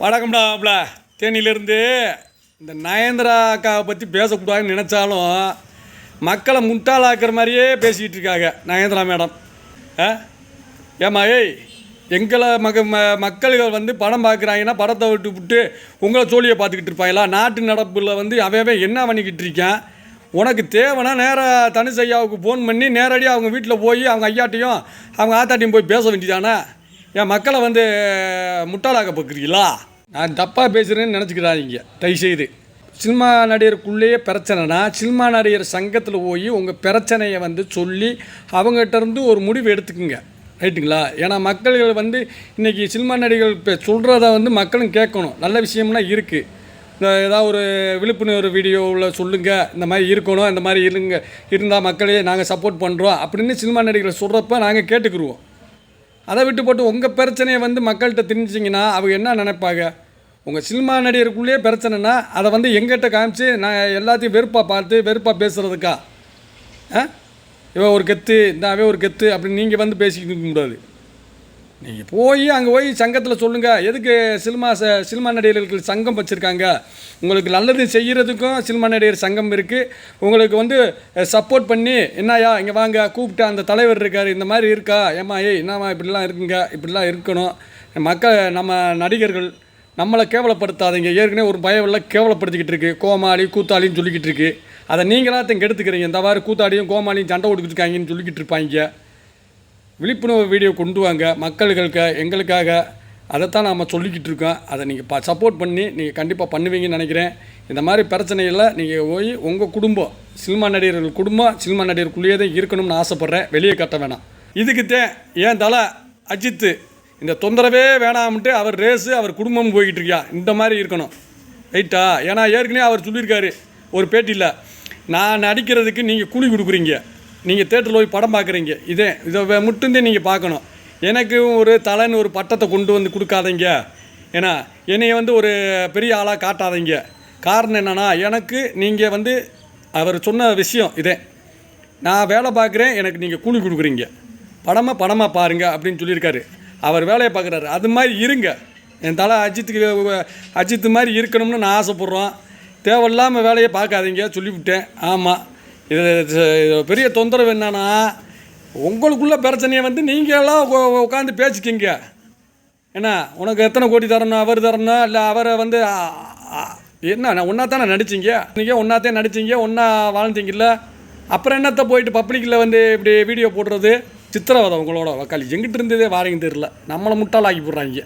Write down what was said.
வணக்கம்டாப்ல தேனியிலேருந்து இந்த நயன்தரா அக்காவை பற்றி பேசக்கூடாதுன்னு நினச்சாலும் மக்களை முட்டாளாக்குற மாதிரியே பேசிக்கிட்டு இருக்காங்க நயன்தரா மேடம். ஆ? ஏம்மா ஏய் எங்களை மக ம மக்கள்கள் வந்து படம் பார்க்குறாங்கன்னா படத்தை விட்டு விட்டு உங்களை சோழியை பார்த்துக்கிட்டு இருப்பாங்களா? நாட்டு நடப்பில் வந்து அவன் என்ன பண்ணிக்கிட்டு இருக்கேன்? உனக்கு தேவைன்னா நேராக தனுஷ் ஐயாவுக்கு ஃபோன் பண்ணி நேரடியாக அவங்க வீட்டில் போய் அவங்க ஐயாட்டையும் அவங்க ஆத்தாட்டையும் போய் பேச வேண்டியதானே? என் மக்களை வந்து முட்டாளாக பார்க்குறீங்களா நான் தப்பாக பேசுகிறேன்னு நினச்சிக்கிறாதீங்க தயவுசெய்து. சினிமா நடிகருக்குள்ளேயே பிரச்சனைனா சினிமா நடிகர் சங்கத்தில் போய் உங்கள் பிரச்சனையை வந்து சொல்லி அவங்ககிட்டருந்து ஒரு முடிவு எடுத்துக்குங்க. ரைட்டுங்களா? ஏன்னா மக்கள்கள் வந்து இன்றைக்கி சினிமா நடிகர்கள் இப்போ சொல்கிறத வந்து மக்களும் கேட்கணும். நல்ல விஷயம்லாம் இருக்குது இந்த ஏதாவது ஒரு விழிப்புணர்வு வீடியோவில் சொல்லுங்கள் இந்த மாதிரி இருக்கணும் இந்த மாதிரி இருங்க. இருந்தால் மக்களே நாங்கள் சப்போர்ட் பண்ணுறோம் அப்படின்னு சினிமா நடிகர்கள் சொல்கிறப்ப நாங்கள் கேட்டுக்கிருவோம். அதை விட்டு போட்டு உங்கள் பிரச்சனையை வந்து மக்கள்கிட்ட திணிச்சிங்கன்னா அவங்க என்ன நினைப்பாங்க? உங்கள் சினிமா நடிகருக்குள்ளேயே பிரச்சனைனா அதை வந்து எங்கிட்ட காமிச்சு நான் எல்லாத்தையும் வெறுப்பாக பார்த்து வெறுப்பாக பேசுகிறதுக்கா ஆ? இவன் ஒரு கெத்து இந்த அவன் ஒரு கெத்து அப்படின்னு நீங்கள் வந்து பேசிக்கிட்டு இருக்க கூடாது. நீங்கள் போய் அங்கே போய் சங்கத்தில் சொல்லுங்கள் எதுக்கு சினிமா ச சினிமா நடிகர்கள் சங்கம் வச்சுருக்காங்க? உங்களுக்கு நல்லது செய்கிறதுக்கும் சினிமா நடிகர் சங்கம் இருக்குது உங்களுக்கு வந்து சப்போர்ட் பண்ணி என்னய்யா இங்கே வாங்க கூப்பிட்டு அந்த தலைவர் இருக்கார் இந்த மாதிரி இருக்கா? ஏம்மா ஏய் என்னம்மா இப்படிலாம் இருக்குங்க? இப்படிலாம் இருக்கணும். மக்கள் நம்ம நடிகர்கள் நம்மளை கேவலப்படுத்தாதீங்க. ஏற்கனவே ஒரு பயவெல்லாம் கேவலப்படுத்திக்கிட்டு இருக்கு. கோமாளி கூத்தாளின்னு சொல்லிக்கிட்டு இருக்கு. அதை நீங்களாத்தையும் கெடுத்துக்கிறீங்க. இந்த மாதிரி கூத்தாடியும் கோமாளியும் சண்டை கொடுத்துருக்காங்கன்னு இருக்காங்கன்னு சொல்லிக்கிட்டு இருப்பாங்க. விழிப்புணர்வு வீடியோ கொண்டு வாங்க. மக்களுக்கு எங்களுக்காக. அதைத்தான் நாம் சொல்லிக்கிட்டு இருக்கோம். அதை நீங்கள் ப சப்போர்ட் பண்ணி நீங்கள் கண்டிப்பாக பண்ணுவீங்கன்னு நினைக்கிறேன். இந்த மாதிரி பிரச்சனையில் நீங்கள் போய் உங்கள் குடும்பம் சினிமா நடிகர்கள் குடும்பம் சினிமா நடிகருக்குள்ளேயே தான் இருக்கணும்னு ஆசைப்பட்றேன். வெளியே கட்ட வேணாம். இதுக்குத்தேன் ஏன் தலை அஜித்து இந்த தொந்தரவே வேணாம்ட்டு அவர் ரேஸு அவர் குடும்பம் போய்கிட்டு இருக்கியா? இந்த மாதிரி இருக்கணும். ரைட்டா? ஏன்னா ஏற்கனவே அவர் சொல்லியிருக்காரு. ஒரு பேட்டியில் நான் நடிக்கிறதுக்கு நீங்கள் கூலி கொடுக்குறீங்க. நீங்கள் தேட்டரில் போய் படம் பார்க்குறீங்க இதே இதை வே- மட்டும்தான் நீங்கள் பார்க்கணும் எனக்கு ஒரு தலைன்னு ஒரு பட்டத்தை கொண்டு வந்து கொடுக்காதீங்க. ஏன்னா என்னையை வந்து ஒரு பெரிய ஆளாக காட்டாதீங்க. காரணம் என்னென்னா எனக்கு நீங்கள் வந்து அவர் சொன்ன விஷயம் இதே. நான் வேலை பார்க்குறேன் எனக்கு நீங்கள் கூலி கொடுக்குறீங்க. படமாக படமாக பாருங்க அப்படின்னு சொல்லியிருக்காரு. அவர் வேலையை பார்க்குறாரு அது மாதிரி இருங்க. என் தலை அஜித்துக்கு அஜித்து மாதிரி இருக்கணும்னு நான் ஆசைப்பட்றோம். தேவையில்லாமல் வேலையை பார்க்காதீங்க சொல்லிவிட்டேன். ஆமாம் இது இது பெரிய தொந்தரவு என்னன்னா உங்களுக்குள்ள பிரச்சனையை வந்து நீங்களாம் உட்காந்து பேசிக்கிங்க. என்ன உனக்கு எத்தனை கோடி தரணும் அவர் தரணும் இல்லை அவரை வந்து என்ன ஒன்றா தானே நடிச்சிங்க? நீங்கள் ஒன்றாத்தே நடிச்சிங்க ஒன்றா வாழ்ந்தீங்கல்ல அப்புறம் என்னத்தை போயிட்டு பப்ளிக்கில் வந்து இப்படி வீடியோ போடுறது? சித்திரவதை உங்களோட வக்காளி. எங்கிட்ட இருந்ததே? வாரீங்க தெரியல. நம்மளை முட்டாளாக்கி போடுறாங்க.